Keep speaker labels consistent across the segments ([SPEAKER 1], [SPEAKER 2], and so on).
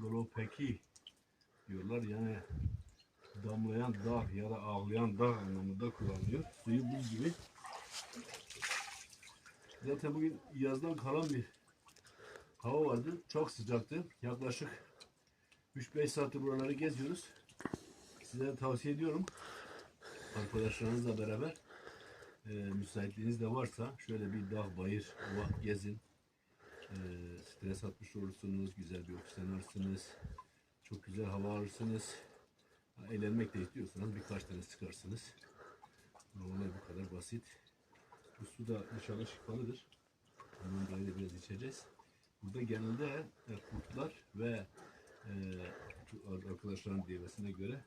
[SPEAKER 1] Glopeki diyorlar yani damlayan dağ ya da ağlayan dağ anlamında kullanılıyor. Suyu buz gibi. Zaten bugün yazdan kalan bir hava vardı. Çok sıcaktı. Yaklaşık 3-5 saattir buraları geziyoruz. Size tavsiye ediyorum. Arkadaşlarınızla beraber e, müsaitliğiniz de varsa şöyle bir dağ, bayır, ova gezin. E, stres atmış olursunuz, güzel bir oksijen alırsınız. Çok güzel hava alırsınız. Eğlenmek de istiyorsanız birkaç tane sıkarsınız. Olay bu kadar basit. Bu su da inşallah şifalıdır. Bunun da biraz içeceğiz. Burada genelde e, kurtlar ve e, arkadaşların diyemesine göre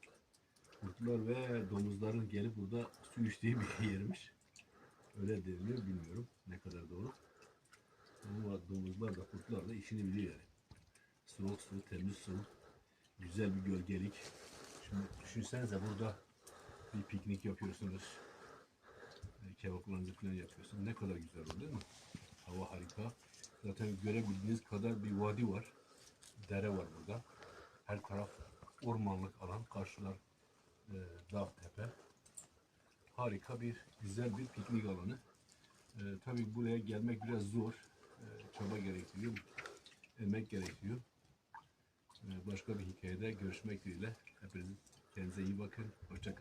[SPEAKER 1] kurtlar ve domuzların gelip burada su içtiği bir yermiş. Öyle deniliyor bilmiyorum ne kadar doğru. Domuzlar da kurtlar da işini biliyor yani. Soğuk su, temiz su, güzel bir gölgelik. Şimdi düşünsenize burada bir piknik yapıyorsunuz. E, Kebaplarınızı falan yapıyorsunuz. Ne kadar güzel olur değil mi? Hava harika. Zaten görebildiğiniz kadar bir vadi var. Dere var burada. Her taraf ormanlık alan. Karşılar e, dağ tepe. Harika bir, güzel bir piknik alanı. E, tabii buraya gelmek biraz zor. Çaba gerektiriyor. Emek gerektiriyor. E, başka bir hikayede görüşmek dileğiyle. Hepiniz kendinize iyi bakın. Hoşçakalın.